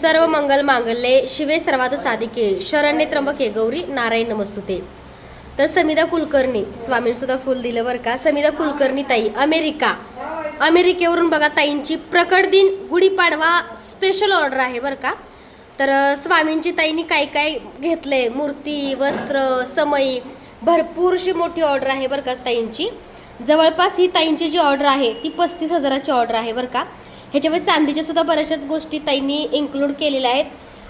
सर्व मंगल मांगल्ये शिवे सर्वात साधिके शरण्य त्र्यंबके गौरी नारायण नमस्तुते. तर समिधा कुलकर्णी स्वामींसुद्धा फुल दिलं बरं का? समिधा कुलकर्णी ताई अमेरिका. अमेरिकेवरून बघा ताईंची प्रकट दिन गुढीपाडवा स्पेशल ऑर्डर आहे बरं का? तर स्वामींची ताईंनी काय काय घेतलंय? मूर्ती वस्त्र समयी भरपूरशी मोठी ऑर्डर आहे बरं का ताईंची. जवळपास ही ताईंची जी ऑर्डर आहे ती पस्तीस हजाराची ऑर्डर आहे बरं का? ह्याच्यामध्ये चांदीच्या सुद्धा बऱ्याचशाच गोष्टी ताईंनी इन्क्लूड केलेल्या आहेत.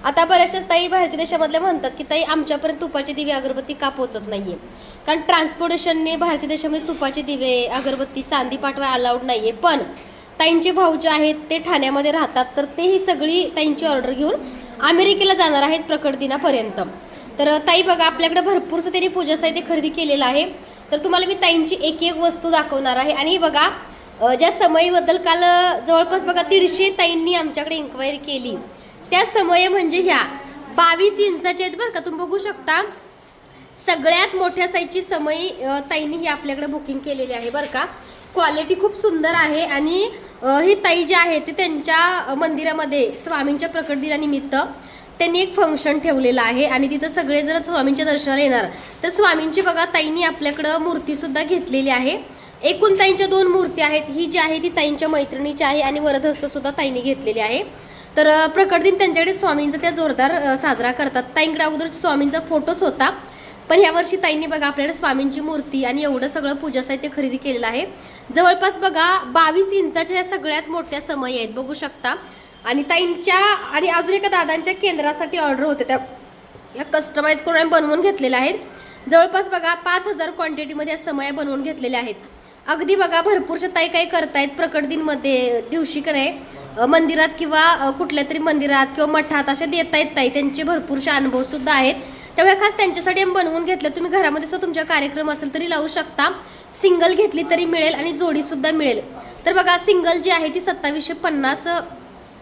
आता बऱ्याचशाच ताई बाहेरच्या देशामधल्या म्हणतात की ताई आमच्यापर्यंत तुपाचे दिवे अगरबत्ती का पोचत नाहीये? कारण ट्रान्सपोर्टेशनने बाहेरच्या देशामध्ये तुपाचे दिवे अगरबत्ती चांदी पाठवा अलाउड नाहीये. पण ताईंचे भाऊ जे आहेत ते ठाण्यामध्ये राहतात. तर ते ही सगळी ताईंची ऑर्डर घेऊन अमेरिकेला जाणार आहेत प्रकट दिनापर्यंत. तर ताई बघा आपल्याकडे भरपूरसं त्यांनी पूजा साहित्य खरेदी केलेलं आहे. तर तुम्हाला मी ताईंची एक एक वस्तू दाखवणार आहे. आणि बघा ज्या समयीबद्दल काल जवळपास बघा दीडशे ताईंनी आमच्याकडे इन्क्वायरी केली. त्या समय म्हणजे ह्या. बावीस इंचाचे आहेत बरं का तुम्ही बघू शकता. सगळ्यात मोठ्या साईजची समयी ताईंनी ही आपल्याकडे बुकिंग केलेली आहे बरं का. क्वालिटी खूप सुंदर आहे आणि ही ताई जी आहे ते त्यांच्या मंदिरामध्ये स्वामींच्या प्रकट दिनानिमित्त त्यांनी एक फंक्शन ठेवलेलं आहे आणि तिथं सगळेजण स्वामींच्या दर्शनाला येणार. तर स्वामींची बघा ताईंनी आपल्याकडं मूर्तीसुद्धा घेतलेली आहे. एकूण ताईंच्या दोन मूर्ती आहेत. ही जी आहे ती ताईंच्या मैत्रिणीची आहे आणि वरदहस्त सुद्धा ताईंनी घेतलेली आहे. तर प्रकट दिन त्यांच्याकडे स्वामींचा त्या जोरदार साजरा करतात. ताईंकडे अगोदर स्वामींचा फोटोच होता. पण ह्या वर्षी ताईंनी बघा आपल्याकडे स्वामींची मूर्ती आणि एवढं सगळं पूजा साहित्य खरेदी केलेलं आहे. जवळपास बघा बावीस इंचाच्या ह्या सगळ्यात मोठ्या समय आहेत बघू शकता. आणि ताईंच्या आणि अजून एका दादांच्या केंद्रासाठी ऑर्डर होते. त्या या कस्टमाइज करून आम्ही बनवून घेतलेल्या आहेत. जवळपास बघा पाच हजार क्वांटिटीमध्ये या समया बनवून घेतलेल्या आहेत. अगदी बघा भरपूरशा ताई काही करतायत प्रकट दिनमध्ये दिवशी का नाही मंदिरात किंवा कुठल्या तरी मंदिरात किंवा मठात अशा देत आहेत ताई. त्यांचे भरपूरशा अनुभव सुद्धा आहेत. त्यामुळे खास त्यांच्यासाठी आम्ही बनवून घेतलं. तुम्ही घरामध्ये सुद्धा तुमच्या कार्यक्रम असेल तरी लावू शकता. सिंगल घेतली तरी मिळेल आणि जोडी सुद्धा मिळेल. तर बघा सिंगल जी आहे ती सत्तावीसशे पन्नास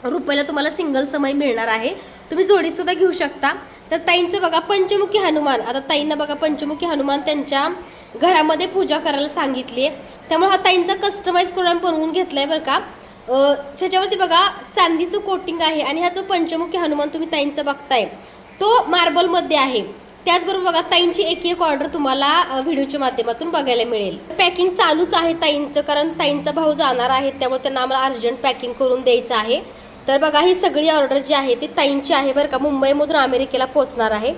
रुपयाला तुम्हाला सिंगल समय मिळणार आहे. तुम्ही जोडी सुद्धा घेऊ शकता. तर ताईंचं बघा पंचमुखी हनुमान. आता ताईंना बघा पंचमुखी हनुमान त्यांच्या घरामध्ये पूजा करायला सांगितली. आहे त्यामुळे हा ताईंचा कस्टमाइज करून बनवून बनवून घेतलाय बरं का. त्याच्यावरती बघा चांदीचं कोटिंग आहे आणि हा जो पंचमुखी हनुमान तुम्ही ताईंचा बघताय तो मार्बलमध्ये आहे. त्याचबरोबर बघा ताईंची एक एक ऑर्डर तुम्हाला व्हिडिओच्या माध्यमातून बघायला मिळेल. पॅकिंग चालूच आहे ताईंचं कारण ताईंचा भाऊ जाणार आहे त्यामुळे त्यांना आम्हाला अर्जंट पॅकिंग करून द्यायचं आहे. तर बघा ही सगळी ऑर्डर जी आहे ती ताईंची आहे बरं का. मुंबईमधून अमेरिकेला पोहोचणार आहे.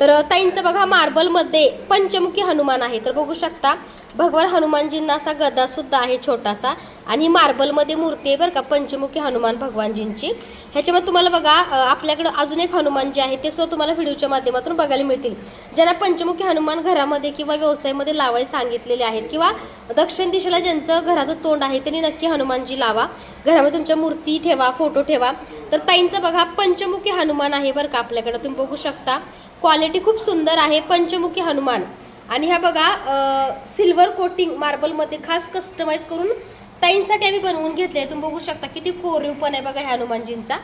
तर ताईंचं बघा मार्बलमध्ये पंचमुखी हनुमान आहे. तर बघू शकता भगवान हनुमानजींना असा गदासुद्धा आहे छोटासा आणि मार्बलमध्ये मूर्ती आहे बरं का पंचमुखी हनुमान भगवानजींची. ह्याच्यामध्ये तुम्हाला बघा आपल्याकडं अजून एक हनुमान जे आहे ते सुद्धा तुम्हाला व्हिडिओच्या माध्यमातून बघायला मिळतील. ज्यांना पंचमुखी हनुमान घरामध्ये किंवा व्यवसायामध्ये लावायला सांगितलेले आहेत किंवा दक्षिण दिशेला ज्यांचं घराचं तोंड आहे त्यांनी नक्की हनुमानजी लावा. घरामध्ये तुमच्या मूर्ती ठेवा फोटो ठेवा. तर ताईंचं बघा पंचमुखी हनुमान आहे बरं का आपल्याकडं. तुम्ही बघू शकता क्वालिटी खूप सुंदर आहे पंचमुखी हनुमान. आणि ह्या बघा सिल्वर कोटिंग मार्बलमध्ये खास कस्टमाइज करून ताईंसाठी आम्ही बनवून घेतले तुम्ही बघू शकता किती कोरीव पण आहे बघा ह्या हनुमानजींचा.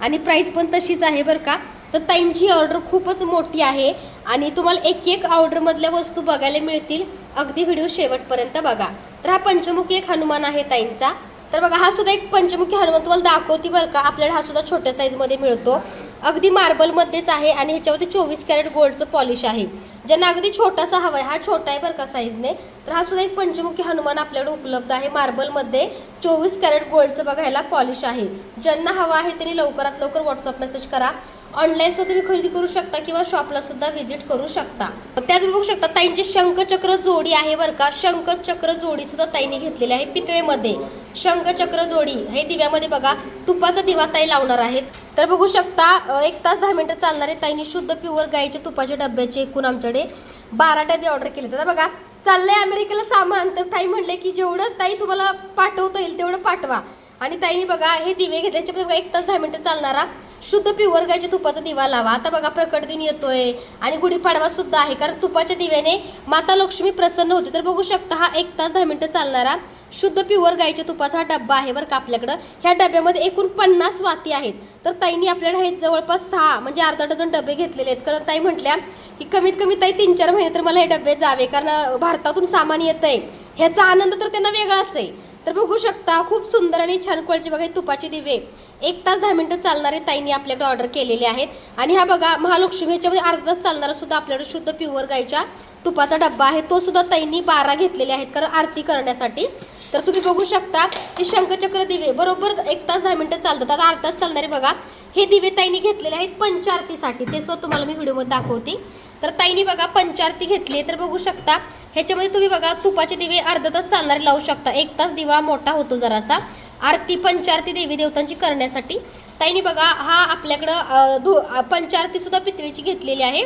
आणि प्राईस पण तशीच आहे बरं का. तर ताईंची ऑर्डर खूपच मोठी आहे. आणि तुम्हाला एक एक ऑर्डरमधल्या वस्तू बघायला मिळतील. अगदी व्हिडिओ शेवटपर्यंत बघा. तर हा पंचमुखी एक हनुमान आहे ताईंचा. तर बघा हा सुद्धा एक पंचमुखी हनुमान. तुम्हाला दाखवते बरं का आपल्याला हा सुद्धा छोट्या साईजमध्ये मिळतो. अगदी मार्बलमध्येच आहे आणि ह्याच्यावरती चोवीस कॅरेट गोल्डचं पॉलिश आहे. ज्यांना अगदी छोटासा हवा आहे हा छोटा आहे बरं का साईजने तर हा सुद्धा एक पंचमुखी हनुमान आपल्याकडे उपलब्ध आहे मार्बलमध्ये चोवीस कॅरेट गोल्डचं बघायला पॉलिश आहे. ज्यांना हवा आहे त्यांनी लवकरात लवकर व्हॉट्सअप मेसेज करा. ऑनलाईन सुद्धा तुम्ही खरेदी करू शकता किंवा शॉपला सुद्धा व्हिजिट करू शकता. त्याचबरोबर बघू शकता ताईंची शंखचक्र जोडी आहे बरं का. शंखचक्र जोडी सुद्धा ताईने घेतलेली आहे पितळेमध्ये. शंखचक्र जोडी. हे दिव्यामध्ये बघा तुपाचा दिवा ताई लावणार आहेत. तर बघू शकता एक तास दहा मिनिटं चालणारे ताईनी शुद्ध प्युअर गाईच्या तुपाच्या डब्याचे एकूण आमच्याकडे बारा डबे ऑर्डर केले तर बघा चाललंय अमेरिकेला सामान. तर ताई म्हणले की जेवढं ताई तुम्हाला पाठवता येईल तेवढं पाठवा. आणि ताईने बघा हे दिवे घेतल्याचे बघा एक तास दहा मिनिटं चालणारा शुद्ध प्युअर गायच्या तुपाचा दिवा लावा. आता बघा प्रकट दिन येतोय आणि गुढीपाडवा सुद्धा आहे. कारण तुपाच्या दिव्याने माता लक्ष्मी प्रसन्न होते. तर बघू शकता हा एक तास दहा मिनिटं चालणारा शुद्ध प्युअर गाईच्या तुपाचा हा डब्बा आहे बरं का आपल्याकडं. ह्या डब्यामध्ये एकूण पन्नास वाती आहेत. तर ताईंनी आपल्याकडे हे जवळपास सहा म्हणजे अर्धा डझन डबे घेतलेले आहेत. कारण ताई म्हटल्या की कमीत कमी ताई तीन चार महिने तर मला हे डबे जावे कारण भारतातून सामान येत आहे ह्याचा आनंद तर त्यांना वेगळाच आहे. तर बघू शकता खूप सुंदर आणि छान क्वालिटी बघा तुपाचे दिवे. एक तास दहा मिनिटं चालणारे ताईंनी आपल्याकडे ऑर्डर केलेले आहेत. आणि हा बघा महालक्ष्मी ह्याच्यामध्ये अर्धा तास चालणारा सुद्धा आपल्याकडे शुद्ध प्युअर गायच्या तुपाचा डब्बा आहे तो सुद्धा ताईंनी बारा घेतलेले आहेत कारण आरती करण्यासाठी. तर तुम्ही बघू शकता की शंखचक्र दिवे बरोबर एक तास दहा मिनिटं चालतात. आता अर्धा तास चालणारे बघा. हे दिवे ताईंनी घेतलेले आहेत पंचारतीसाठी. ते सुद्धा तुम्हाला मी व्हिडिओमध्ये दाखवते. तर ताईनी बघा पंचारती घेतली तर बघू शकता ह्याच्यामध्ये तुम्ही बघा तुपाचे दिवे अर्धा तास चालणारे लावू शकता. एक तास दिवा मोठा होतो जरासा. आरती पंचारती देवी देवतांची करण्यासाठी. ताईनी बघा हा आपल्याकडं अं, धो पंचारती सुद्धा पितळीची घेतलेली आहे.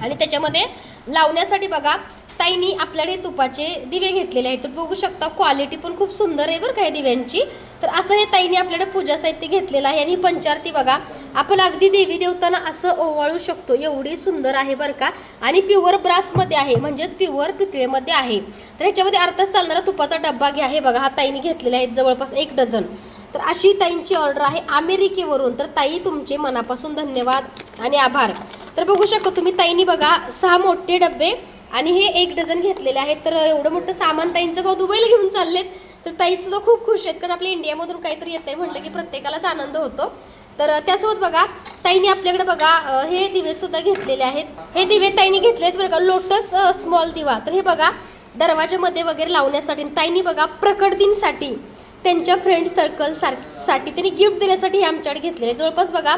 आणि त्याच्यामध्ये लावण्यासाठी बघा ताईंनी आपल्याकडे तुपाचे दिवे घेतलेले आहेत. तर बघू शकता क्वालिटी पण खूप सुंदर आहे बरं का दिव्यांची. तर असं हे ताईंनी आपल्याकडे पूजा साहित्य घेतलेलं आहे आणि ही पंचारती बघा आपण अगदी देवी देवताना असं ओवाळू शकतो. एवढी सुंदर आहे बरं का. आणि प्युअर ब्रासमध्ये आहे म्हणजेच प्युअर पितळेमध्ये आहे. तर ह्याच्यामध्ये अर्थात चालणारा तुपाचा डब्बा घ्या. हे बघा हा ताईंनी घेतलेला आहे जवळपास एक डझन. तर अशी ताईंची ऑर्डर आहे अमेरिकेवरून. तर ताई तुमचे मनापासून धन्यवाद. आणि आभार. तर बघू शकता तुम्ही ताईंनी बघा सहा मोठे डबे आणि हे एक डझन घेतलेले आहेत. तर एवढं मोठं सामान ताईंचं भाऊ दुबईला घेऊन चाललेत. तर ताई सुद्धा खूप खुश आहेत कारण आपल्या इंडियामधून काहीतरी येत आहे म्हटलं की प्रत्येकालाच आनंद होतो. तर त्यासोबत बघा ताईने आपल्याकडे बघा हे दिवे सुद्धा घेतलेले आहेत. हे दिवे ताईने घेतलेत बघा लोटस स्मॉल दिवा. तर हे बघा दरवाजामध्ये वगैरे लावण्यासाठी ताईंनी बघा प्रकट दिनसाठी त्यांच्या फ्रेंड सर्कलसाठी त्यांनी गिफ्ट देण्यासाठी हे आमच्याकडे घेतलेले जवळपास बघा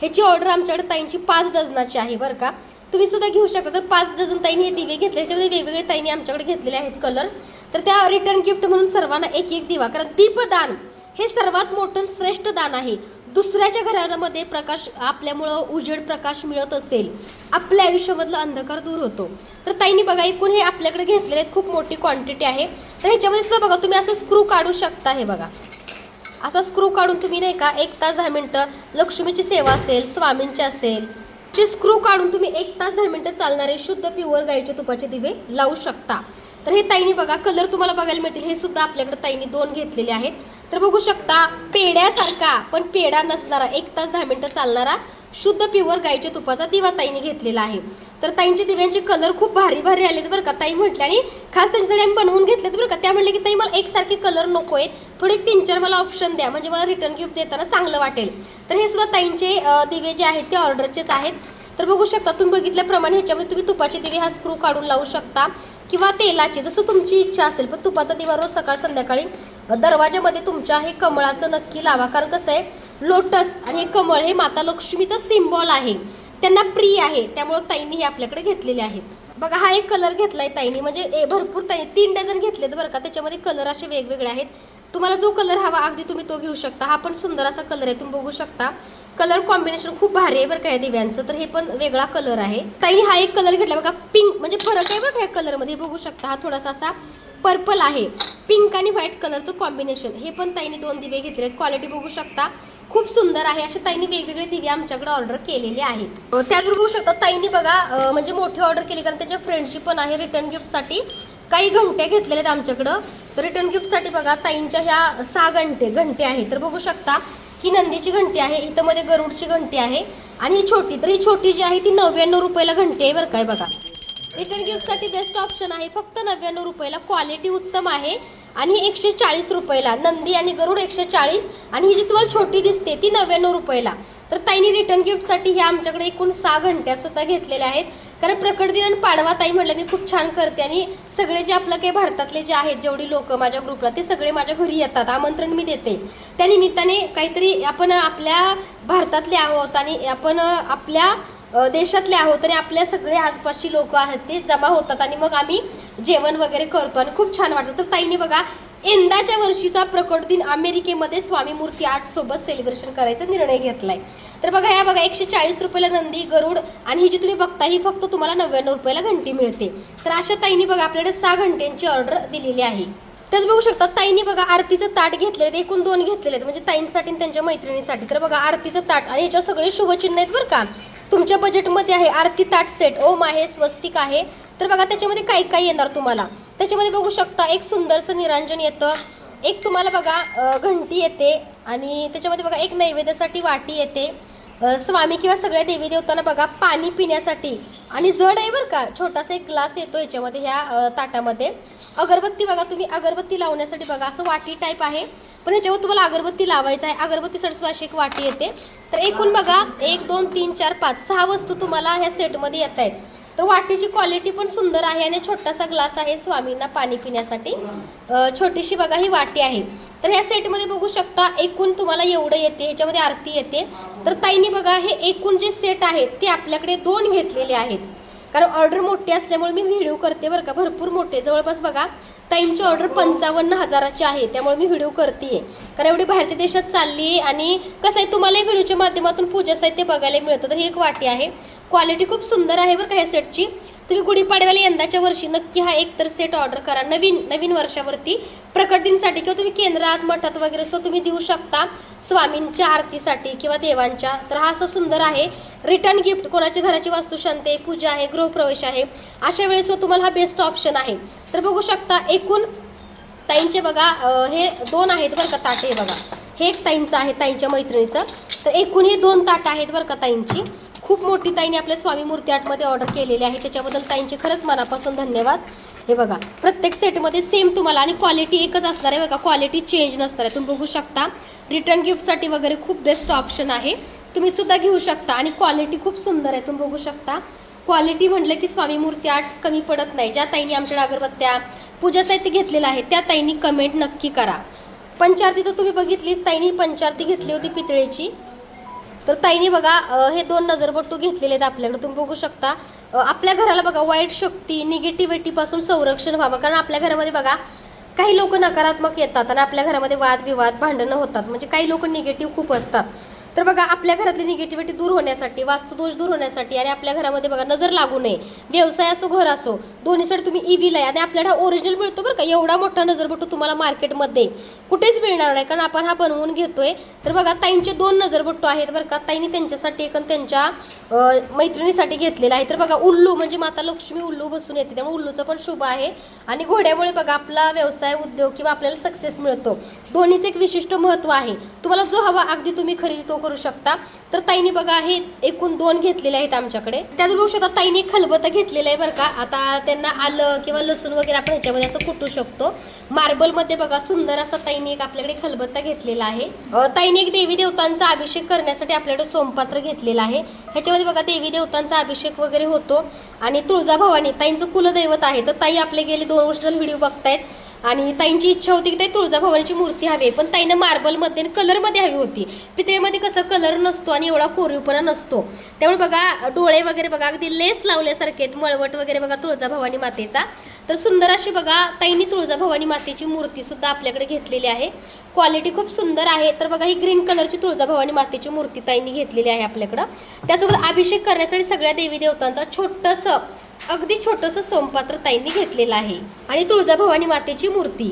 ह्याची ऑर्डर आमच्याकडे ताईंची पाच डझनाची आहे बरं का. तुम्ही सुद्धा घेऊ शकता. तर पाच डझन ताईंनी हे दिवे घेतले. ह्याच्यामध्ये वेगवेगळे ताईंनी आमच्याकडे घेतलेले आहेत कलर तर त्या रिटर्न गिफ्ट म्हणून सर्वांना एक एक दिवा. कारण दीपदान हे सर्वात मोठं श्रेष्ठ दान आहे. दुसऱ्याच्या घरामध्ये प्रकाश आपल्यामुळं उजेड प्रकाश मिळत असेल आपल्या आयुष्यामधला अंधकार दूर होतो. तर ताईंनी बघा एकूण हे आपल्याकडे घेतलेले आहेत. खूप मोठी क्वांटिटी आहे. तर ह्याच्यामध्ये सुद्धा बघा तुम्ही असं स्क्रू काढू शकता हे बघा. असा स्क्रू काढून तुम्ही नाही का एक तास दहा मिनटं लक्ष्मीची सेवा असेल स्वामींची असेल चे स्क्रू काढून तुम्ही एक तास दहा मिनटं चालणारे शुद्ध प्युअर गाईचे तुपाचे दिवे लावू शकता. तर हे ताईनी बघा कलर तुम्हाला बघायला मिळतील. हे सुद्धा आपल्याकडे ताईनी दोन घेतलेले आहेत. तर बघू शकता पेड्यासारखा पण पेढा नसणारा एक तास दहा मिनटं चालणारा शुद्ध प्युअर गाईच्या तुपाचा दिवा ताईने घेतलेला आहे. तर ताईंच्या दिव्यांचे कलर खूप भारी भारी आलेत बरं का. ताई म्हटल्या आणि खास त्यांच्यासाठी आम्ही बनवून घेतलेत बरं का. त्या म्हटलं की ताई मला एकसारखे कलर नको आहेत. थोडे एक तीन चार मला ऑप्शन द्या. म्हणजे मला रिटर्न गिफ्ट देताना चांगलं वाटेल. तर हे सुद्धा ताईंचे दिवे जे आहेत ते ऑर्डरचेच आहेत. तर बघू शकता तुम्ही बघितल्याप्रमाणे ह्याच्यामध्ये तुम्ही तुपाचे दिवे हा स्क्रू काढून लावू शकता. किंवा तेलाचे जसं तुमची इच्छा असेल पण तुपाचा दिवा रोज सकाळ संध्याकाळी दरवाजामध्ये तुमच्या हे कमळाचं नक्की लावा. कारण कसं आहे लोटस आणि हे कमळ हे माता लक्ष्मीचा सिम्बॉल आहे. त्यांना प्रिय आहे. त्यामुळं ताईंनी हे आपल्याकडे घेतलेले आहेत. बघा हा एक कलर घेतलाय ताईंनी. म्हणजे ए भरपूर ताई तीन डझन घेतलेत बरं का? त्याच्यामध्ये कलर असे वेगवेगळे आहेत. तुम्हाला जो कलर हवा अगदी तुम्ही तो घेऊ शकता. हा पण सुंदर असा कलर आहे. तुम्ही बघू शकता. कलर कॉम्बिनेशन खूप भारी आहे बरं का या दिव्यांचं. तर हे पण वेगळा कलर आहे. ताई हा एक कलर घेतला बघा पिंक म्हणजे फरक आहे बरं का या कलरमध्ये बघू शकता हा थोडासा असा पर्पल आहे. पिंक आणि व्हाईट कलरचं कॉम्बिनेशन हे पण ताईने दोन दिवे घेतले आहेत क्वालिटी बघू शकता. खूप सुंदर आहे. अशा ताईंनी वेगवेगळे दिवे आमच्याकडे ऑर्डर केलेले आहेत. अं, त्याचबरोबर बघू शकता ताईंनी बघा म्हणजे मोठी ऑर्डर केली. कारण त्याच्या फ्रेंडची पण आहे. रिटर्न गिफ्टसाठी काही घंटे घेतलेल्या आहेत आमच्याकडं. तर रिटर्न गिफ्टसाठी बघा ताईंच्या ह्या सहा घंटे घंटे आहे तर बघू शकता ही नंदीची घंटी आहे. इथं मध्ये गरुडची घंटी आहे. आणि ही छोटी तर ही छोटी जी आहे ती नव्याण्णव रुपयाला घंटी आहे बरं काय बघा. रिटर्न गिफ्टसाठी बेस्ट ऑप्शन आहे. फक्त नव्याण्णव रुपयाला. क्वालिटी उत्तम आहे. आणि ही एकशे चाळीस रुपयाला नंदी आणि गरुड एकशे चाळीस आणि ही जी तुम्हाला छोटी दिसते ती नव्याण्णव रुपयाला. तर ताईने रिटर्न गिफ्टसाठी ह्या आमच्याकडे एकूण सहा घंट्या सुद्धा घेतलेल्या आहेत. कारण प्रकट दिन आणि पाडवा ताई म्हटलं मी खूप छान करते आणि सगळे जे आपलं काही भारतातले जे आहेत जेवढी लोक माझ्या ग्रुपला ते सगळे माझ्या घरी येतात आमंत्रण मी देते. त्या निमित्ताने काहीतरी आपण आपल्या भारतातले आहोत आणि आपण आपल्या देशातले आहोत आणि आपल्या सगळे आसपासची लोक आहेत ते जमा होतात आणि मग आम्ही जेवण वगैरे करतो आणि खूप छान वाटतं. तर ताईने बघा यंदाच्या वर्षीचा प्रकट दिन अमेरिकेमध्ये स्वामी मूर्ती आर्ट सोबत सेलिब्रेशन करायचा निर्णय घेतलाय. तर बघा ह्या बघा एकशे चाळीस रुपयाला नंदी गरुड आणि ही जी तुम्ही बघता ही फक्त तुम्हाला नव्याण्णव रुपयाला घंटी मिळते. तर अशा ताईने बघा आपल्याकडे सहा घंट्यांची ऑर्डर दिलेली आहे. त्याच बघू शकता ताईंनी बघा आरतीचं ताट घेतले आहेत एकूण दोन घेतलेले आहेत. म्हणजे ताईंसाठी त्यांच्या मैत्रिणीसाठी. तर बघा आरतीचं ताट आणि ह्याच्यावर सगळे शुभचिन्ह आहेत बरं का. तुमच्या बजेटमध्ये आहे आरती ताट सेट ओम आहे स्वस्तिक आहे. तर बघा त्याच्यामध्ये काय काय येणार तुम्हाला? त्याच्यामध्ये बघू शकता एक सुंदरसं निरांजन येतं. एक तुम्हाला बघा घंटी येते आणि त्याच्यामध्ये बघा एक नैवेद्यासाठी वाटी येते. स्वामी किंवा सगळ्या देवी देवतांना बघा पाणी पिण्यासाठी. आणि जड आहे बरं का छोटासा एक ग्लास येतो ह्याच्यामध्ये ह्या ताटामध्ये. अगरबत्ती बघा तुम्ही अगरबत्ती लावण्यासाठी बघा असं वाटी टाईप आहे. पण ह्याच्यावर तुम्हाला अगरबत्ती लावायचं आहे. अगरबत्तीसाठी सुद्धा अशी एक वाटी येते. तर एकूण बघा एक दोन तीन चार पाच सहा वस्तू तुम्हाला ह्या सेटमध्ये येत आहेत. तर वाटीची क्वालिटी पण सुंदर आहे आणि छोटासा ग्लास आहे स्वामींना पाणी पिण्यासाठी. छोटीशी बघा ही वाटी आहे. तर ह्या सेटमध्ये बघू शकता एकूण तुम्हाला एवढं येते ह्याच्यामध्ये आरती येते. तर ताईनी बघा हे एकूण जे सेट आहेत ते आपल्याकडे दोन घेतलेले आहेत. कारण ऑर्डर मोठी असल्यामुळे मी व्हिडिओ करते बरं का. भरपूर मोठे. जवळपास बघा ताईंची ऑर्डर पंचावन्न हजाराची आहे. त्यामुळे मी व्हिडिओ करते कारण एवढी बाहेरच्या देशात चालली आहे आणि कसं आहे तुम्हाला व्हिडिओच्या माध्यमातून पूजा साहित्य बघायला मिळतं. तर ही एक वाटी आहे. क्वालिटी खूप सुंदर आहे बरं का ह्या सेटची तुम्ही गुढीपाडव्याला यंदाच्या वर्षी नक्की हा एक तर सेट ऑर्डर करा. नवीन नवीन वर्षावरती प्रकट दिनसाठी किंवा तुम्ही केंद्रात मठात वगैरे सुद्धा तुम्ही देऊ शकता स्वामींच्या आरतीसाठी किंवा देवांच्या. तर हा असं सुंदर आहे. रिटर्न गिफ्ट कोणाच्या घराची वास्तुशांती पूजा आहे गृहप्रवेश आहे अशा वेळेस तुम्हाला हा बेस्ट ऑप्शन आहे. तर बघू शकता एकूण ताईंचे बघा हे दोन आहेत बरं का ताट हे बघा. हे एक ताईंचं आहे ताईंच्या मैत्रिणीचं. तर एकूण हे दोन ताट आहेत बरं का ताईंची. खूप मोठी ताईने आपल्या स्वामी मूर्ती आर्टमध्ये ऑर्डर केलेली आहे. त्याच्याबद्दल ताईंचे खरंच मनापासून धन्यवाद. हे बघा प्रत्येक सेटमध्ये सेम तुम्हाला आणि क्वालिटी एकच असणार आहे बघा. क्वालिटी चेंज नसणार आहे. तुम्ही बघू शकता रिटर्न गिफ्टसाठी वगैरे खूप बेस्ट ऑप्शन आहे. तुम्ही सुद्धा घेऊ शकता आणि क्वालिटी खूप सुंदर आहे. तुम्ही बघू शकता क्वालिटी म्हटलं की स्वामी मूर्ती आर्ट कमी पडत नाही. ज्या ताईंनी आमच्याकडे अगरबत्त्या पूजा साहित्य घेतलेलं आहे त्या ताईंनी कमेंट नक्की करा. पंचारती तर तुम्ही बघितलीच ताईंनी पंचारती घेतली होती पितळेची. तर ताईने बघा हे दोन नजरबट्टू घेतलेले आहेत आपल्याकडे. तुम्ही बघू शकता आपल्या घराला बघा वाईट शक्ती निगेटिव्हिटीपासून संरक्षण व्हावं. कारण आपल्या घरामध्ये बघा काही लोक नकारात्मक येतात आणि आपल्या घरामध्ये वादविवाद भांडणं होतात. म्हणजे काही लोक निगेटिव्ह खूप असतात. तर बघा आपल्या घरातली निगेटिव्हिटी दूर होण्यासाठी वास्तुदोष दूर होण्यासाठी आणि आपल्या घरामध्ये बघा नजर लागू नये. व्यवसाय असो घर असो दोन्हीसाठी तुम्ही ईव्हीला आहे आणि आपल्याला ओरिजिनल मिळतो बरं का. एवढा मोठा नजरबट्टू तुम्हाला मार्केटमध्ये कुठेच मिळणार नाही. कारण आपण हा बनवून घेतोय. तर बघा ताईंचे दोन नजरबट्टू आहेत बरं का. ताईंनी त्यांच्यासाठी एक त्यांच्या मैत्रिणीसाठी घेतलेला आहे. तर बघा उल्लू म्हणजे माता लक्ष्मी उल्लू बसून येते. त्यामुळे उल्लूचं पण शुभ आहे. आणि घोड्यामुळे बघा आपला व्यवसाय उद्योग किंवा आपल्याला सक्सेस मिळतो. दोन्हीचं एक विशिष्ट महत्त्व आहे. तुम्हाला जो हवा अगदी तुम्ही खरेदी तो करू शकता. तर ताईने बघा हे एकूण दोन घेतलेले आहेत आमच्याकडे. त्याच बघू शकता ताईने एक खलबतं घेतलेलं आहे बरं का. आता त्यांना आलं किंवा लसूण वगैरे आपण ह्याच्यामध्ये असं कुटू शकतो. मार्बलमध्ये बघा सुंदर असा ताईने एक आपल्याकडे खलबत्ता घेतलेला आहे. ताईने एक देवी देवतांचा अभिषेक करण्यासाठी आपल्याकडे सोमपात्र घेतलेला आहे. ह्याच्यामध्ये बघा देवी देवतांचा अभिषेक वगैरे होतो. आणि तुळजाभवानी ताईंचं कुलदैवत आहे. तर ताई आपले गेले दोन वर्ष जर व्हिडिओ बघतायत. आणि ताईंची इच्छा होती की ताई तुळजाभवानीची मूर्ती हवी आहे. पण ताईनं मार्बलमध्ये आणि कलरमध्ये हवी होती. पितळेमध्ये कसं कलर नसतो आणि एवढा कोरीवपणा नसतो. त्यामुळे बघा डोळे वगैरे बघा अगदी लेस लावल्यासारखे आहेत मळवट वगैरे बघा तुळजाभवानी मातेचा. तर सुंदर अशी बघा ताईंनी तुळजाभवानी मातेची मूर्तीसुद्धा आपल्याकडे घेतलेली आहे. क्वालिटी खूप सुंदर आहे. तर बघा ही ग्रीन कलरची तुळजाभवानी मातेची मूर्ती ताईंनी घेतलेली आहे आपल्याकडं. त्यासोबत अभिषेक करण्यासाठी सगळ्या देवी देवतांचा छोटंसं अगदी छोटंसं सोमपात्र ताईंनी घेतलेलं आहे. आणि तुळजाभवानी मातेची मूर्ती.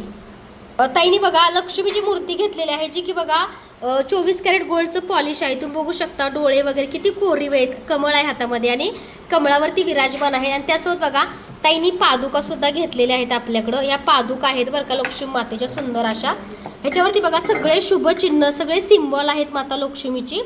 ताईंनी बघा लक्ष्मीची मूर्ती घेतलेली आहे जी की बघा चोवीस कॅरेट गोल्डचं पॉलिश आहे. तुम्ही बघू शकता डोळे वगैरे किती कोरीव आहेत. कमळ आहे हातामध्ये आणि कमळावरती विराजमान आहे. आणि त्यासोबत बघा ताईंनी पादुका सुद्धा घेतलेल्या आहेत आपल्याकडं. या पादुका आहेत बरं का लक्ष्मी मातेच्या सुंदर अशा. ह्याच्यावरती बघा सगळे शुभ चिन्ह सगळे सिम्बॉल आहेत माता लक्ष्मीची.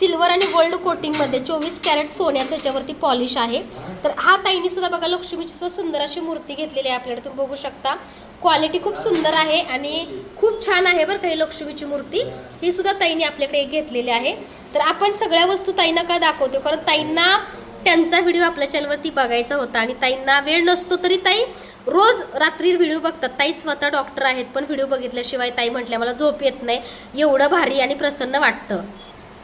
सिल्वर आणि गोल्ड कोटिंगमध्ये चोवीस कॅरेट सोन्याचं ह्याच्यावरती पॉलिश आहे. तर हा ताईंनी सुद्धा बघा लक्ष्मीची सुद्धा सुंदर अशी मूर्ती घेतलेली आहे आपल्याकडे. तुम्ही बघू शकता. क्वालिटी खूप सुंदर आहे आणि खूप छान आहे बरं काही लक्ष्मीची मूर्ती. ही सुद्धा ताईंनी आपल्याकडे घेतलेली आहे. तर आपण सगळ्या वस्तू ताईंना का दाखवतो? कारण ताईंना त्यांचा व्हिडिओ आपल्या चॅनलवरती बघायचा होता आणि ताईंना वेळ नसतो तरी ताई रोज रात्री व्हिडिओ बघतात. ताई स्वतः डॉक्टर आहेत पण व्हिडिओ बघितल्याशिवाय ताई म्हटल्या मला झोप येत नाही. एवढं भारी आणि प्रसन्न वाटतं.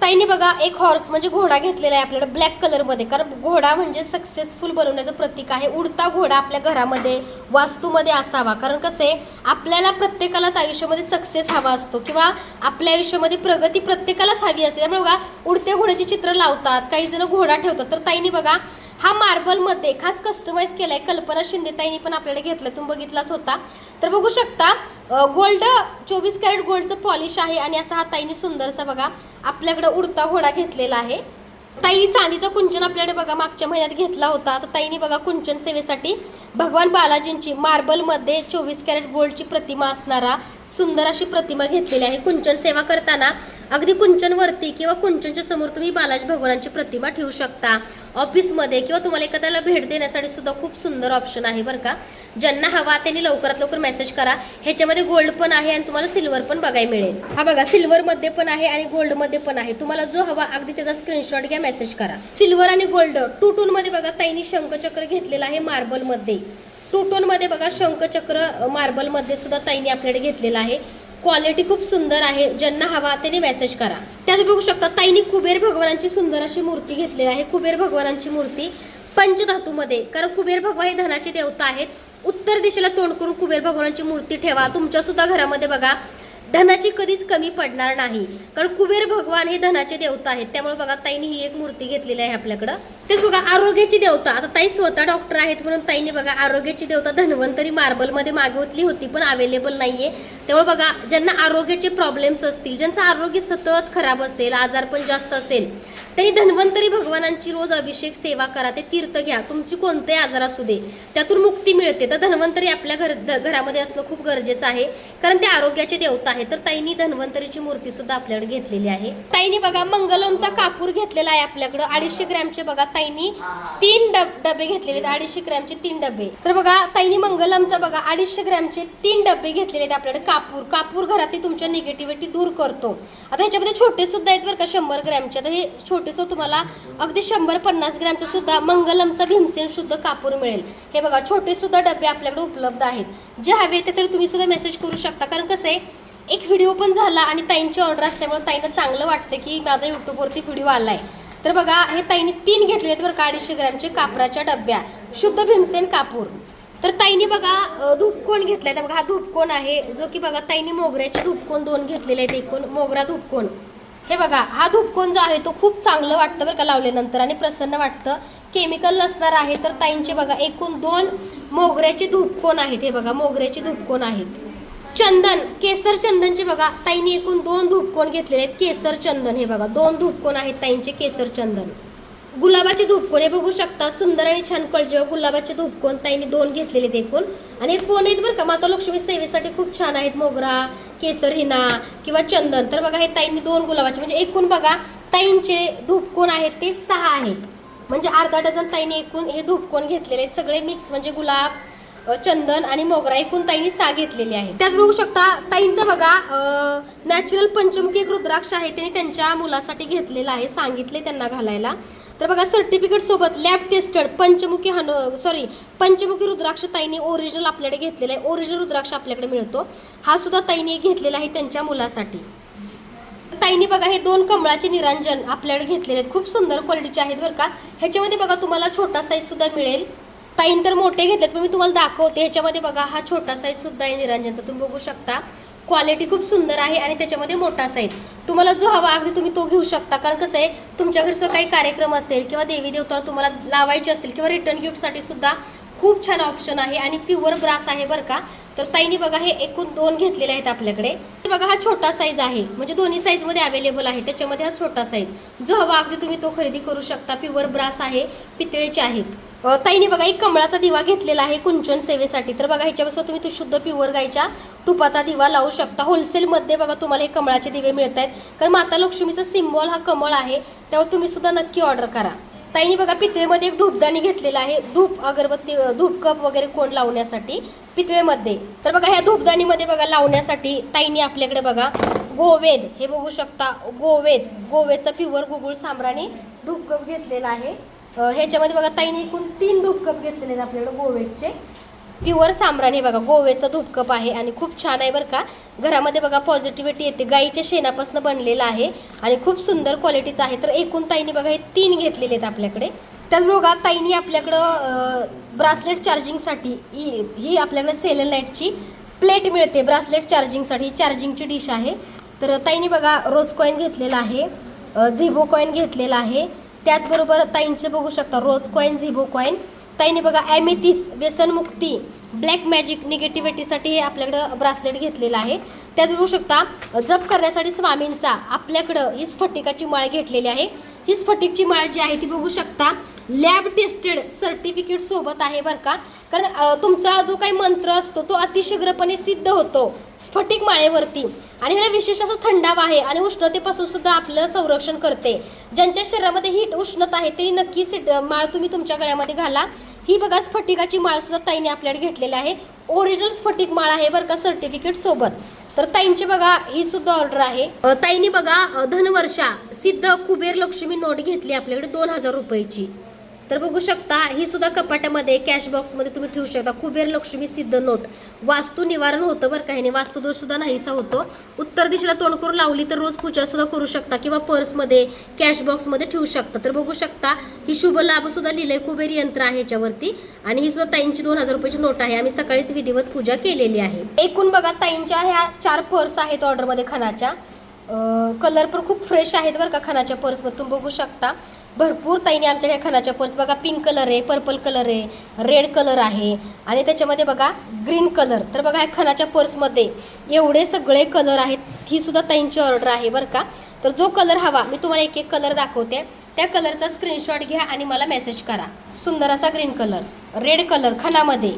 ताईने बघा एक हॉर्स म्हणजे घोडा घेतलेला आहे आपल्याला ब्लॅक कलरमध्ये कारण घोडा म्हणजे सक्सेसफुल बनवण्याचं प्रतीक आहे. उडता घोडा आपल्या घरामध्ये वास्तूमध्ये असावा. कारण कसं आहे आपल्याला प्रत्येकालाच आयुष्यामध्ये सक्सेस हवा असतो किंवा आपल्या आयुष्यामध्ये प्रगती प्रत्येकालाच हवी असते. त्यामुळे बघा उडत्या घोड्याची चित्र लावतात काही जण घोडा ठेवतात. तर ताईने बघा हा मार्बलमध्ये खास कस्टमाइज केलाय कल्पना शिंदे ताईने पण आपल्याकडे घेतला. तुम्ही बघितलाच होता. तर बघू शकता गोल्ड चोवीस कॅरेट गोल्डचं पॉलिश आहे आणि असा हा ताईने सुंदरसा बघा आपल्याकडे उडता घोडा घेतलेला आहे. ताईने चांदीचा कुंचन आपल्याकडे बघा मागच्या महिन्यात घेतला होता. तर ताईने बघा कुंचन सेवेसाठी भगवान बालाजींची मार्बलमध्ये चोवीस कॅरेट गोल्डची प्रतिमा असणारा सुंदर अशी प्रतिमा घेतलेली आहे. कुंचन सेवा करताना अगदी कुंचनवरती किंवा कुंचनच्या समोर तुम्ही बालाजी भगवानांची प्रतिमा ठेवू शकता. ऑफिसमध्ये किंवा तुम्हाला एखाद्याला भेट देण्यासाठी सुद्धा खूप सुंदर ऑप्शन आहे बरं का. ज्यांना हवा त्यांनी लवकरात लवकर मेसेज करा. ह्याच्यामध्ये गोल्ड पण आहे आणि तुम्हाला सिल्वर पण बघायला मिळेल. हा बघा सिल्वरमध्ये पण आहे आणि गोल्डमध्ये पण आहे. तुम्हाला जो हवा अगदी त्याचा स्क्रीनशॉट घ्या मेसेज करा. सिल्वर आणि गोल्ड टू टून मध्ये बघा ताईनी शंखचक्र घेतलेलं आहे मार्बलमध्ये टू टोनमध्ये बघा शंखचक्र मार्बलमध्ये सुद्धा ताईने आपल्याकडे घेतलेलं आहे. क्वालिटी खूप सुंदर आहे. ज्यांना हवा त्याने मेसेज करा. त्यात बघू शकता ताईने कुबेर भगवानांची सुंदर अशी मूर्ती घेतलेली आहे. कुबेर भगवानांची मूर्ती पंचधातूमध्ये. कारण कुबेर भगवान हे धनाचे देवता आहेत. उत्तर दिशेला तोंड करून कुबेर भगवानांची मूर्ती ठेवा. तुमच्या सुद्धा घरामध्ये बघा. धनाची कधीच कमी पडणार नाही. कारण कुबेर भगवान हे धनाचे देवता आहेत. त्यामुळे बघा ताईने ही एक मूर्ती घेतलेली आहे आपल्याकडं. तेच बघा आरोग्याची देवता. आता ताई स्वतः डॉक्टर आहेत म्हणून ताईने बघा आरोग्याची देवता धन्वंतरी मार्बलमध्ये मागवतली होती पण अवेलेबल नाहीये. त्यामुळे बघा ज्यांना आरोग्याचे प्रॉब्लेम्स असतील ज्यांचं आरोग्य सतत खराब असेल आजार पण जास्त असेल त्यांनी धन्वंतरी भगवानांची रोज अभिषेक सेवा करा ते तीर्थ घ्या. तुमची कोणतेही आजार असू दे त्यातून मुक्ती मिळते. तर धन्वंतरी आपल्या घर घरामध्ये असणं खूप गरजेचं आहे. कारण ते आरोग्याचे देवता आहे तर ताईंनी धन्वंतरीची मूर्ती सुद्धा आपल्याकडे घेतलेली आहे. ताईनी बघा मंगलमचा कापूर घेतलेला आहे आपल्याकडं. अडीचशे ग्रॅमचे बघा ताईनी तीन डब डबे घेतलेले आहेत. अडीचशे ग्रॅमचे तीन डबे. तर बघा ताईंनी मंगलमचा बघा अडीचशे ग्रॅमचे तीन डबे घेतलेले आहेत आपल्याकडे कापूर. कापूर घरातली तुमच्या निगेटिव्हिटी दूर करतो. आता ह्याच्यामध्ये छोटे सुद्धा आहेत बरं का शंभर ग्रॅमचे. आता हे छोटेसं तुम्हाला अगदी शंभर पन्नास ग्रॅमचं सुद्धा मंगलमचं भीमसेन शुद्ध कापूर मिळेल. हे बघा छोटे सुद्धा डबे आपल्याकडे उपलब्ध आहेत. जे हवे त्यासाठी तुम्ही सुद्धा मेसेज करू शकता. कारण कसं आहे एक व्हिडिओ पण झाला आणि ताईंची ऑर्डर असल्यामुळे ताईंना चांगलं वाटतं की माझा यूट्यूबवरती व्हिडिओ आलाय. तर बघा हे ताईने तीन घेतले आहेत बरं का अडीचशे ग्रॅमचे कापराच्या डब्या. शुद्ध भीमसेन कापूर. तर ताईने बघा अ, धूपकोन घेतलाय. तर बघा हा धूपकोन आहे. जो की बघा ताईने मोगऱ्याचे धूपकोन दोन घेतलेले आहेत. एकूण मोगरा धूपकोन हे बघा हा धूपकोन जो आहे तो खूप चांगलं वाटतं बरं का लावल्यानंतर आणि प्रसन्न वाटतं. केमिकल नसणार आहे तर ताईंचे बघा एकूण दोन मोगऱ्याचे धूपकोन आहेत हे बघा मोगऱ्याचे धूपकोन आहेत. चंदन केसर चंदनचे बघा ताईने एकूण दोन धुपकोन घेतलेले आहेत. केसर चंदन हे बघा दोन धूपकोन आहेत ताईंचे केसर चंदन. गुलाबाचे धूपकोन हे बघू शकता सुंदर आणि छान कळजे गुलाबाचे धुपकोन ताईने दोन घेतलेले आहेत एकूण. आणि कोण आहेत बरं का माता लक्ष्मी सेवेसाठी खूप छान आहेत मोगरा केसर हिना किंवा चंदन तर बघा हे ताईंनी दोन गुलाबाचे म्हणजे एकूण बघा ताईंचे धूपकोन आहेत ते सहा आहेत. म्हणजे अर्धा डझन ताईने एकूण हे धूपकोन घेतलेले आहेत. सगळे मिक्स म्हणजे गुलाब चंदन आणि मोगरा एकूण ताईने सहा घेतलेली आहे त्याच बघू शकता ताईंचं बघा नॅचरल पंचमुखी एक रुद्राक्ष आहे त्यांनी त्यांच्या मुलासाठी घेतलेलं आहे सांगितले त्यांना घालायला. तर बघा सर्टिफिकेट सोबत लॅब टेस्टेड पंचमुखी हन सॉरी पंचमुखी रुद्राक्ष ताईने ओरिजिनल आपल्याकडे घेतलेलं आहे. ओरिजिनल रुद्राक्ष आपल्याकडे मिळतो. हा सुद्धा ताईने घेतलेला आहे त्यांच्या मुलासाठी. ताईने बघा हे दोन कमळाचे निरांजन आपल्याकडे घेतलेले आहेत. खूप सुंदर क्वालिटीचे आहेत बरं का. ह्याच्यामध्ये बघा तुम्हाला छोटा साईज सुद्धा मिळेल. ताईन तर मोठे घेतलेत पण मी तुम्हाला दाखवते. ह्याच्यामध्ये बघा हा छोटा साईज सुद्धा आहे निरांजनचा. तुम्ही बघू शकता. क्वालिटी खूप सुंदर आहे आणि त्याच्यामध्ये मोठा साईज तुम्हाला जो हवा अगदी तुम्ही तो घेऊ शकता. कारण कसं आहे तुमच्या घरचा सुद्धा काही कार्यक्रम असेल किंवा देवी देवताला तुम्हाला लावायचे असतील किंवा रिटर्न गिफ्टसाठी सुद्धा खूप छान ऑप्शन आहे आणि प्युअर ब्रास आहे बरं का. तर ताईने बघा हे एकूण दोन घेतलेले आहेत आपल्याकडे. बघा हा छोटा साईज आहे. म्हणजे दोन्ही साईजमध्ये अवेलेबल आहे. त्याच्यामध्ये हा छोटा साईज जो हवा अगदी तुम्ही तो खरेदी करू शकता. प्युअर ब्रास आहे पितळेचे आहेत. ताईने बघा एक कमळाचा दिवा घेतलेला आहे कुंचन सेवेसाठी. तर बघा ह्याच्यापासून तुम्ही तो शुद्ध प्युअर गायच्या तुपाचा दिवा लावू शकता. होलसेलमध्ये बघा तुम्हाला हे कमळाचे दिवे मिळत आहेत कारण माता लक्ष्मीचा सिम्बॉल हा कमळ आहे त्यामुळे तुम्ही सुद्धा नक्की ऑर्डर करा. ताईने बघा पितळेमध्ये एक धूपदाणी घेतलेला आहे. धूप अगरबत्ती धूप कप वगैरे कोण लावण्यासाठी? पितळेमध्ये. तर बघा ह्या धूपदाणीमध्ये बघा लावण्यासाठी ताईने आपल्याकडे बघा गोवेद. हे बघू शकता गोवेद. गोवेदचा प्युअर गुगुळ सामराने धूप कप घेतलेला आहे. ह्याच्यामध्ये बघा ताईने एकूण तीन धूप कप घेतलेले आहेत आपल्याकडे गोवेचे. प्युअर सामरान हे बघा गोवेचं धूपकप आहे आणि खूप छान आहे बरं का. घरामध्ये बघा पॉझिटिव्हिटी येते. गाईच्या शेणापासून बनलेलं आहे आणि खूप सुंदर क्वालिटीचं आहे. तर एकूण ताईने बघा हे तीन घेतलेले आहेत आपल्याकडे. त्याचबरोबर ताईने आपल्याकडं ब्रासलेट चार्जिंगसाठी ही ही आपल्याकडे सेलन लाईटची प्लेट मिळते. ब्रासलेट चार्जिंगसाठी चार्जिंगची डिश आहे. तर ताईने बघा रोज कॉईन घेतलेला आहे. झिबो कॉईन घेतलेला आहे. त्याचबरोबर ताईंचे बघू शकता रोज कॉईन झिबो कॉईन ताईने बघा ॲमेथिस व्यसनमुक्ती ब्लॅक मॅजिक निगेटिव्हिटीसाठी हे आपल्याकडं ब्रासलेट घेतलेलं आहे. त्याच बघू शकता जप करण्यासाठी स्वामींचा आपल्याकडं ही स्फटिकाची माळ घेतलेली आहे. ही स्फटिकची माळ जी आहे ती बघू शकता. लॅब टेस्टेड सर्टिफिकेट सोबत आहे बरं का. कारण तुमचा जो काही मंत्र असतो तो अतिशीघ्रपणे सिद्ध होतो. स्फटिक माळेवरती. आणि ह्याला विशेष असं थंडावा आहे आणि उष्णतेपासून सुद्धा आपलं संरक्षण करते. ज्यांच्या शरीरामध्ये हीट उष्णता आहे त्यांनी नक्की सिड माळ तुम्ही तुमच्या गळ्यामध्ये घाला. ही बघा स्फटिकाची माळ सुद्धा ताईने आपल्याकडे घेतलेली आहे. ओरिजिनल स्फटिक माळ आहे बरं का सर्टिफिकेट सोबत. तर ताईंची बघा ही सुद्धा ऑर्डर आहे. ताईंनी बघा धनवर्षा सिद्ध कुबेर लक्ष्मी नोट घेतली आपल्याकडे दोन हजार रुपयाची. तर बघू शकता ही सुद्धा कपाटामध्ये कॅश बॉक्समध्ये तुम्ही ठेवू शकता. कुबेर लक्ष्मी सिद्ध नोट. वास्तू निवारण होतं बरं का नाही वास्तुदोष सुद्धा नाहीसा होतो. उत्तर दिशेला तोंड करून लावली तर रोज पूजा सुद्धा करू शकता किंवा पर्समध्ये कॅश बॉक्समध्ये ठेवू शकता. तर बघू शकता ही शुभ लाभ सुद्धा लिहिलंय कुबेर यंत्र आहे ह्याच्यावरती आणि ही सुद्धा ताईंची दोन हजार रुपयाची नोट आहे. आम्ही सकाळीच विधिवत पूजा केलेली आहे. एकूण बघा ताईंच्या ह्या चार पर्स आहेत ऑर्डरमध्ये खानाच्या कलर पण खूप फ्रेश आहेत बरं का खानाच्या पर्समध्ये तुम्ही बघू शकता. भरपूर ताईने आमच्याकडे ह्या खणाच्या पर्स बघा पिंक कलर आहे पर्पल कलर आहे रेड कलर आहे. आणि त्याच्यामध्ये बघा ग्रीन कलर तर बघा ह्या खणाच्या पर्समध्ये एवढे सगळे कलर आहेत ही सुद्धा ताईंची ऑर्डर आहे बरं का. तर जो कलर हवा मी तुम्हाला एक एक कलर दाखवते. त्या कलरचा स्क्रीनशॉट घ्या आणि मला मेसेज करा. सुंदर असा ग्रीन कलर रेड कलर खणामध्ये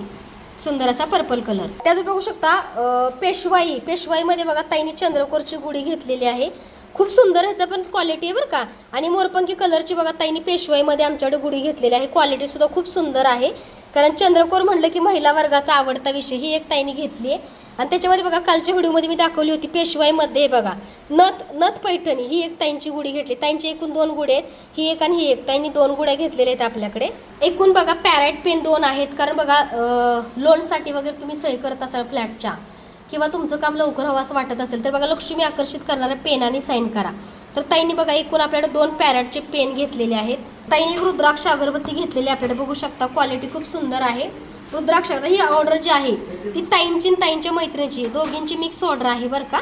सुंदर असा पर्पल कलर त्याचं बघू शकता पेशवाई. पेशवाईमध्ये बघा ताईने चंद्रकोरची गुढी घेतलेली आहे. खूप सुंदर ह्याचं पण क्वालिटी आहे बरं का. आणि मोरपंखी कलरची बघा ताईने पेशवाईमध्ये आमच्याकडे गुढी घेतलेली आहे. क्वालिटी सुद्धा खूप सुंदर आहे. कारण चंद्रकोर म्हणलं की महिला वर्गाचा आवडता विषय ही एक ताईने घेतली आहे. आणि त्याच्यामध्ये बघा कालच्या व्हिडिओमध्ये मी दाखवली होती पेशवाईमध्ये बघा. नथ नथ पैठणी ही एक ताईंची गुढी घेतली. ताईंची एकूण दोन गुढे आहेत. ही एक आणि ही एक. ताईंनी दोन गुढ्या घेतलेल्या आहेत आपल्याकडे. एकूण बघा पॅरेट पेन दोन आहेत. कारण बघा लोनसाठी वगैरे तुम्ही सही करत असाल फ्लॅटच्या किंवा तुमचं काम लवकर हवं असं वाटत असेल तर बघा लक्ष्मी आकर्षित करणाऱ्या पेनाने साईन करा. तर ताईंनी बघा एकूण आपल्याकडे दोन पॅरेटचे पेन घेतलेले आहेत. ताईने एक रुद्राक्ष अगरबत्ती घेतलेली आपल्याकडे बघू शकता क्वालिटी खूप सुंदर आहे. रुद्राक्ष ही ऑर्डर जी आहे ती ताईंची ताईंच्या मैत्रिणीची दोघींची मिक्स ऑर्डर आहे बरं का?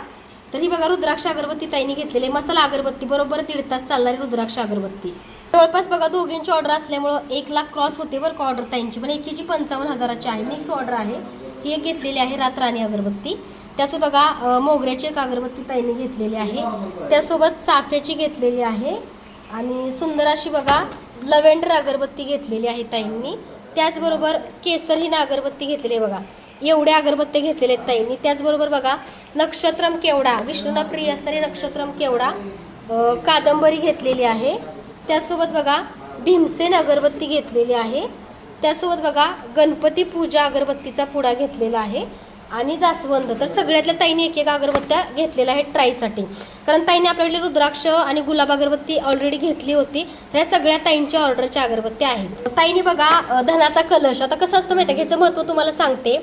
तर ही बघा रुद्राक्ष अगरबत्ती ताईने घेतलेली आहे. मसाला अगरबत्ती बरोबर दीड तास चालणारी रुद्राक्ष अगरबत्ती. जवळपास बघा दोघींची ऑर्डर असल्यामुळं एक लाख क्रॉस होते बरं का ऑर्डर ताईंची. पण एकीची पंचावन्न हजाराची आहे. मिक्स ऑर्डर आहे. ही एक घेतलेली आहे रातराणी अगरबत्ती. त्यासोबत बघा मोगऱ्याची एक अगरबत्ती ताईने घेतलेली आहे. त्यासोबत चाफ्याची घेतलेली आहे. आणि सुंदर अशी बघा लव्हेंडर अगरबत्ती घेतलेली आहे ताईंनी. त्याचबरोबर केसरहीन अगरबत्ती घेतलेली आहे बघा. एवढ्या अगरबत्ती घेतलेल्या आहेत ताईंनी. त्याचबरोबर बघा नक्षत्रम केवडा विष्णूला प्रिय असणारी नक्षत्रम केवडा कादंबरी घेतलेली आहे. त्यासोबत बघा भीमसेन अगरबत्ती घेतलेली आहे. त्यासोबत बघा गणपती पूजा अगरबत्तीचा पुडा घेतलेला आहे. आणि जास्वंद. तर सगळ्यातल्या ताईने एक एक अगरबत्त्या घेतलेल्या आहेत ट्रायसाठी कारण ताईने आपल्याकडे रुद्राक्ष आणि गुलाब अगरबत्ती ऑलरेडी घेतली होती. तर या सगळ्या ताईंच्या ऑर्डरच्या अगरबत्त्या आहेत. ताईने बघा धनाचा कलश. आता कसं असतं माहिती आहे ह्याचं महत्त्व तुम्हाला सांगते.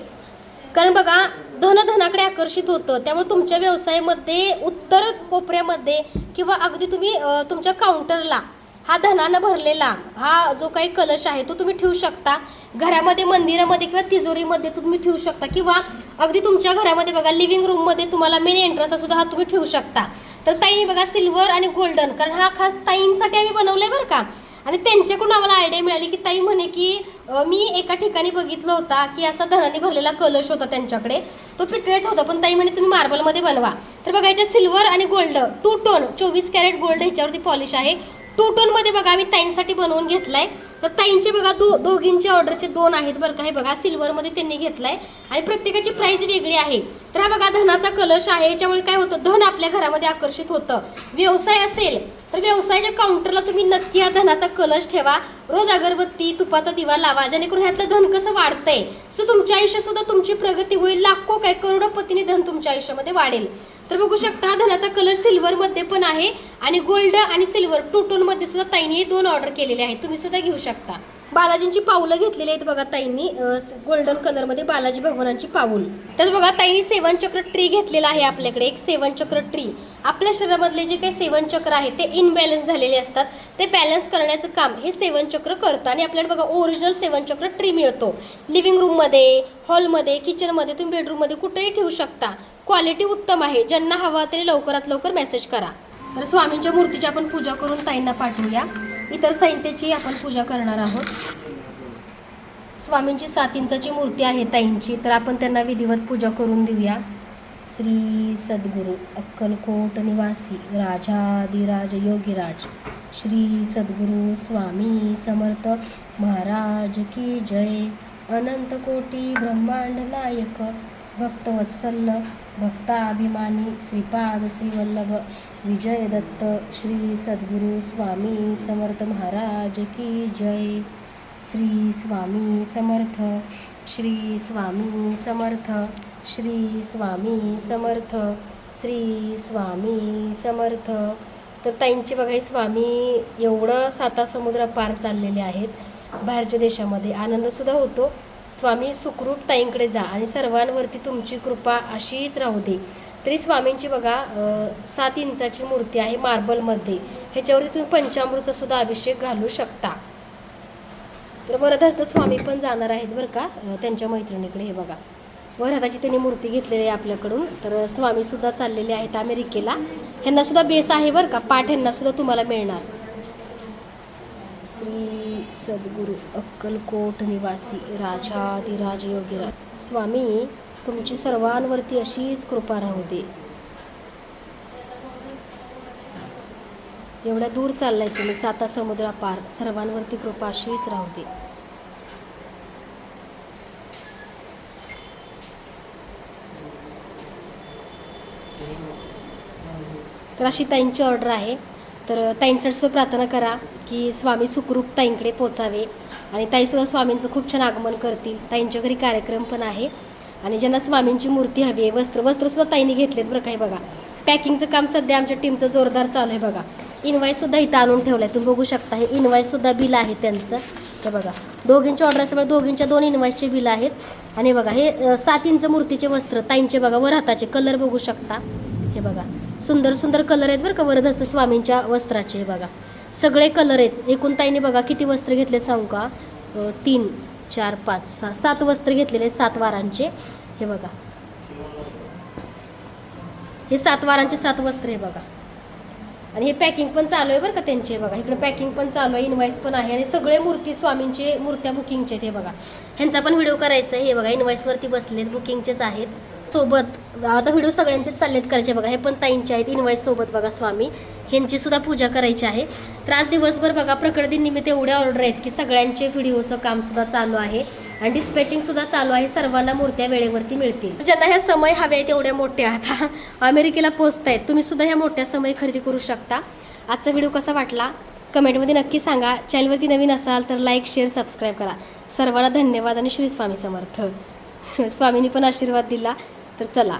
कारण बघा धन धनाकडे आकर्षित होतं. त्यामुळे तुमच्या व्यवसायामध्ये उत्तर कोपऱ्यामध्ये किंवा अगदी तुम्ही तुमच्या काउंटरला हा धनानं भरलेला हा जो काही कलश आहे तो तुम्ही ठेवू शकता. घरामध्ये मंदिरामध्ये किंवा तिजोरीमध्ये तुम्ही ठेवू शकता. किंवा अगदी तुमच्या घरामध्ये बघा लिव्हिंग रूममध्ये तुम्हाला मेन एंट्रन्सला सुद्धा हा तुम्ही ठेवू शकता. तर ताईने बघा सिल्वर आणि गोल्डन कारण हा खास ताईंसाठी आम्ही बनवलाय बरं का. आणि त्यांच्याकडून आम्हाला आयडिया मिळाली की ताई म्हणे की मी एका ठिकाणी बघितलं होता की असा धनाने भरलेला कलश होता त्यांच्याकडे. तो पितळेचा होता पण ताई म्हणे तुम्ही मार्बलमध्ये बनवा. तर बघा याच्यात सिल्वर आणि गोल्ड टू टोन चोवीस कॅरेट गोल्ड ह्याच्यावरती पॉलिश आहे. टू टोनमध्ये बघा आम्ही ताईंसाठी बनवून घेतलाय. तर ताईंचे बघा दो दोघींचे ऑर्डरचे दोन आहेत बरं का. हे बघा सिल्वरमध्ये त्यांनी घेतलाय. आणि प्रत्येकाची प्राइस वेगळी आहे. तर हा बघा धनाचा कलश आहे. याच्यामुळे काय होतं धन आपल्या घरामध्ये आकर्षित होतं. व्यवसाय असेल तर व्यवसायाच्या काउंटरला तुम्ही नक्की हा धनाचा कलश ठेवा. रोज अगरबत्ती तुपाचा दिवा लावा. जेणेकरून ह्यातलं धन कसं वाढतंय. सो तुमच्या आयुष्यात सुद्धा तुमची प्रगती होईल. लाखो काय करोडपतीने धन तुमच्या आयुष्यामध्ये वाढेल. तर बघू शकता हा धनाचा कलर सिल्वर मध्ये पण आहे आणि गोल्ड आणि सिल्वर टू टोनमध्ये सुद्धा ताईने हे दोन ऑर्डर केलेले आहेत. तुम्ही सुद्धा घेऊ शकता. बालाजींची पावलं घेतलेली आहेत बघा ताईंनी गोल्डन कलरमध्ये बालाजी भगवानांची पाऊल. तर बघा ताईंनी सेवन चक्र ट्री घेतलेला आहे आपल्याकडे एक सेवन चक्र ट्री आपल्या शरीरामधले जे काही सेवन चक्र आहे ते इनबॅलन्स झालेले असतात. ते बॅलन्स करण्याचं काम हे सेवन चक्र करतं आणि आपल्याला बघा ओरिजिनल सेवन चक्र ट्री मिळतो. लिव्हिंग रूममध्ये हॉलमध्ये किचनमध्ये तुम्ही बेडरूममध्ये कुठेही ठेवू शकता. क्वालिटी उत्तम आहे. ज्यांना हवा तरी लवकरात लवकर मेसेज करा. तर स्वामींच्या मूर्तीची आपण पूजा करून ताईंना पाठवूया. इतर साहित्याची आपण पूजा करणार आहोत. स्वामींची सात इंचाची मूर्ती आहे ताईंची. तर आपण त्यांना विधिवत पूजा करून देऊया. श्री सद्गुरू अक्कलकोट निवासी राजाधिराज योगीराज. श्री सद्गुरू स्वामी समर्थ महाराज की जय. अनंत कोटी ब्रह्मांड नायक. भक्तवत्सल भक्ताभिमानी श्रीपाद श्रीवल्लभ विजय दत्त श्री सद्गुरू स्वामी समर्थ महाराज की जय। श्री स्वामी समर्थ श्री स्वामी समर्थ श्री स्वामी समर्थ श्री स्वामी समर्थ। तर ताईंचे बघा हे स्वामी एवढं साता समुद्र पार चाललेले आहेत. बाहेरच्या देशामध्ये आनंदसुद्धा होतो. स्वामी सुखरूप ताईंकडे जा आणि सर्वांवरती तुमची कृपा अशीच राहू दे. तरी स्वामींची बघा सात इंचाची मूर्ती आहे मार्बलमध्ये. ह्याच्यावरती तुम्ही पंचामृतचा सुद्धा अभिषेक घालू शकता. तर वरदहस्त स्वामी पण जाणार आहेत बरं का त्यांच्या मैत्रिणीकडे हे बघा. वरदाची त्यांनी मूर्ती घेतलेली आहे आपल्याकडून. तर स्वामीसुद्धा चाललेले आहेत अमेरिकेला. ह्यांनासुद्धा बेस आहे बरं का पाठ ह्यांनासुद्धा तुम्हाला मिळणार. श्री सद्गुरू अक्कलकोट निवासी राजाधिराज योगीराज. स्वामी तुमची सर्वांवरती अशीच कृपा राहू दे. एवढ्या दूर चाललाय तुम्ही साता समुद्रापार सर्वांवरती कृपा अशीच राहू दे. तर अशी ताईंची ऑर्डर आहे. तर ताईंसाठी प्रार्थना करा. की स्वामी सुखरूप ताईंकडे पोचावे. आणि ताईसुद्धा स्वामींचं खूप छान आगमन करतील. ताईंच्या घरी कार्यक्रम पण आहे. आणि ज्यांना स्वामींची मूर्ती हवी आहे वस्त्र वस्त्रसुद्धा ताईंनी घेतलेत बरं काही बघा. पॅकिंगचं काम सध्या आमच्या टीमचं जोरदार चालू आहे बघा. इनवाईससुद्धा इथं आणून ठेवलं आहे तुम्ही बघू शकता हे इनवाईससुद्धा बिल आहे त्यांचं. हे बघा. दोघींची ऑर्डर असल्यामुळे दोघींच्या दोन इन्व्हाईसचे बिल आहेत. आणि बघा हे सात इंच मूर्तीचे वस्त्र ताईंचे बघा वर हाताचे कलर बघू शकता. हे बघा. सुंदर सुंदर कलर आहेत बरं का वरदहस्त स्वामींच्या वस्त्राचे हे बघा. सगळे कलर आहेत. एकूण ताईने बघा किती वस्त्र घेतले सांगू का? तीन चार पाच सहा सात वस्त्र घेतलेले आहेत सात वारांचे. हे बघा. हे सात वारांचे सात वस्त्र आहे बघा. आणि हे पॅकिंग पण चालू आहे बरं का त्यांचे. बघा इकडे पॅकिंग पण चालू आहे इनवाईस पण आहे आणि सगळे मूर्ती स्वामींचे मूर्त्या बुकिंगचे आहेत हे बघा. ह्यांचा पण व्हिडिओ करायचा आहे. हे बघा इनवाईसवरती बसलेत बुकिंगचेच आहेत. सोबत आता व्हिडिओ सगळ्यांचेच चाललेत करायचे बघा. हे पण ताईंचे आहेत इनवाईस सोबत बघा स्वामी. ह्यांची सुद्धा पूजा करायची आहे. तर आज दिवसभर बघा प्रकट एवढ्या ऑर्डर आहेत की सगळ्यांचे व्हिडिओचं काम सुद्धा चालू आहे. आणि डिस्पॅचिंग सुद्धा चालू आहे. सर्वांना मूर्त्या वेळेवरती मिळतील. ज्यांना ह्या समय हव्या आहेत एवढ्या मोठ्या. आता अमेरिकेला पोचतायत. तुम्ही सुद्धा ह्या मोठ्या समय खरेदी करू शकता. आजचा व्हिडिओ कसा वाटला? कमेंटमध्ये नक्की सांगा. चॅनलवरती नवीन असाल तर लाईक शेअर सबस्क्राईब करा. सर्वांना धन्यवाद. आणि श्री स्वामी समर्थ. स्वामींनी पण आशीर्वाद दिला. तर चला.